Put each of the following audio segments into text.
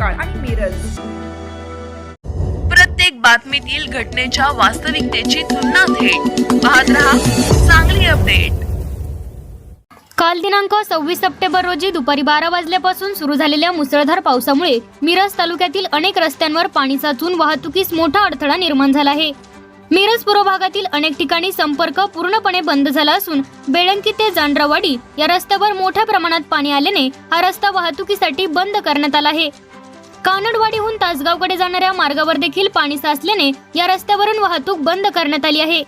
महांकाळ आणि मिरज प्रत्येक बातमीतील घटनेच्या वास्तविकतेची तुलना थेट. पाहत रहा चांगली अपडेट. काल दिनांक सव्वीस सप्टेंबर रोजी दुपारी बारा वाजल्यापासून सुरू झालेल्या मुसळधार पावसामुळे मिरज तालुक्यातील अनेक रस्त्यांवर पाणी साचून वाहतुकीस मोठा अडथळा निर्माण झाला आहे. मिरज पूर्व भागातील अनेक ठिकाणी संपर्क पूर्णपणे बंद झाला असून बेळंकी ते जांड्रावाडी या रस्त्यावर मोठ्या प्रमाणात पाणी आल्याने हा रस्ता वाहतुकीसाठी बंद करण्यात आला आहे. कानडवाडीहून तासगावकडे जाणाऱ्या मार्गावर देखील पाणी साचल्याने या रस्त्यावरून वाहतूक बंद करण्यात आली आहे.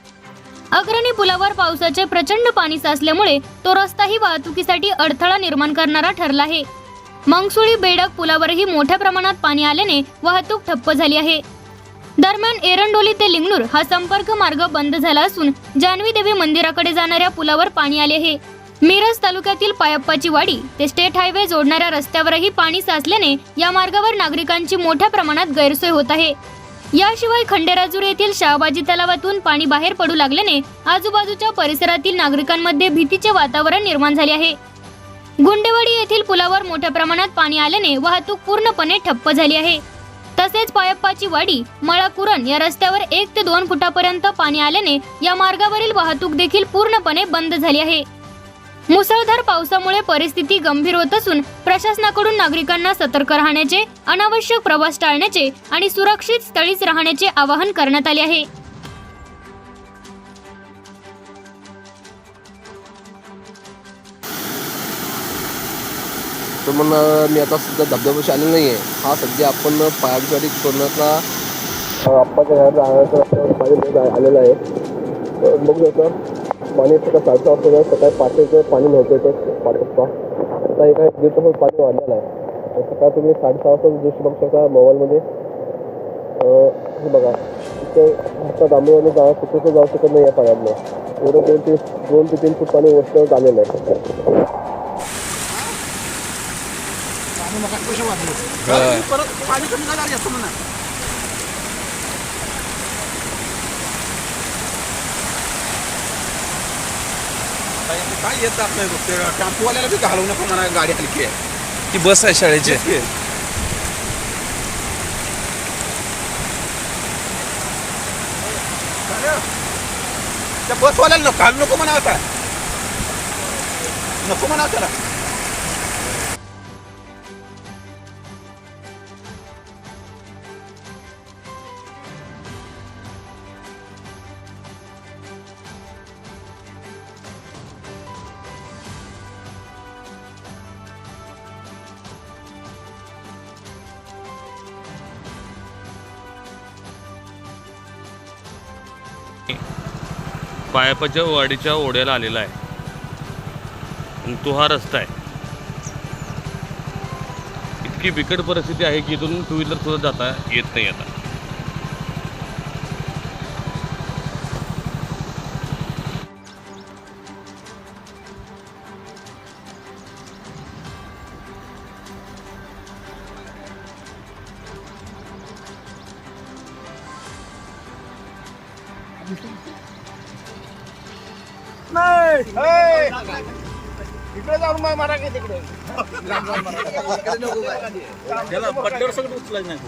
अग्रणी पुलावर पावसाचे प्रचंड पाणी साचल्यामुळे तो रस्ताही वाहतुकीसाठी अडथळा निर्माण करणारा ठरला आहे. मंगसुळी बेडक पुलावरही मोठ्या प्रमाणात पाणी आल्याने वाहतूक ठप्प झाली आहे. दरम्यान एरंडोली ते लिंगणूर हा संपर्क मार्ग बंद झाला असून जानवी देवी मंदिराकडे जाणाऱ्या पुलावर पाणी आले आहे. मिरज तालुक्यातील पायप्पाची वाडी ते स्टेट हायवे जोडणाऱ्या रस्त्यावरही पाणी साचल्याने या मार्गावर नागरिकांची मोठ्या प्रमाणात गैरसोय होत आहे. याशिवाय खंडेराजूर येथील शहाबाजी तलावातून पाणी बाहेर पडू लागल्याने आजूबाजूच्या परिसरातील नागरिकांमध्ये भीतीचे वातावरण निर्माण झाले आहे. गुंडेवाडी येथील पुलावर मोठ्या प्रमाणात पाणी आल्याने वाहतूक पूर्णपणे ठप्प झाली आहे. तसेच पायप्पाची वाडी मळाकुरण या रस्त्यावर एक ते दोन फुटापर्यंत पाणी आल्याने या मार्गावरील वाहतूक देखील पूर्णपणे बंद झाली आहे. मुसळधार पावसामुळे परिस्थिती गंभीर होत असून प्रशासनाकडून नागरिकांना सतर्क राहण्याचे अनावश्यक प्रवास टाळण्याचे आणि सुरक्षित स्थळीच राहण्याचे आवाहन करण्यात आले आहे. तर मग मी आता सध्या धबधब्याशी आलेलो नाही आहे हा सध्या आपण पायासाठी करण्याचा आप्पाच्या घरात राहण्याचा आलेला आलेलं आहे. बघू आता पाणी सकाळ साडेसहा वाजता सकाळी पाचशे पाणी नव्हतं पाच वाजता आता एका दीड तास पाणी वाढलेलं आहे. तर सकाळ तुम्ही साडेसहा वाजता दृश्य बघू शकता मोबाईलमध्ये. अं, हे बघा इथे आता दांबूमध्ये जाऊ कुठे जाऊ शकत नाही या पाण्यातनं. एवढं दोन ते दोन ते तीन फूट पाणी वरचं आलेलं आहे. काय येत नाही बघ ते टेम्पोवाल्याला बी घालवू नका म्हणा गाडी हलकी आहे. ती बस आहे शाळेची. तेच की. त्या बसवाल्याला नको घालू नको म्हणा आता. नको म्हणा त्याला पायपाच्या वाडीच्या ओढ्याला आलेला आहे. आणि तो हा रस्ता आहे. इतकी बिकट परिस्थिती आहे की इथून टू व्हीलरसुद्धा जाता येत नाही आता. इकडे जाऊन मारा काय तिकडे? त्याला पट्ट्यावर सगळं उचलायचं नाही.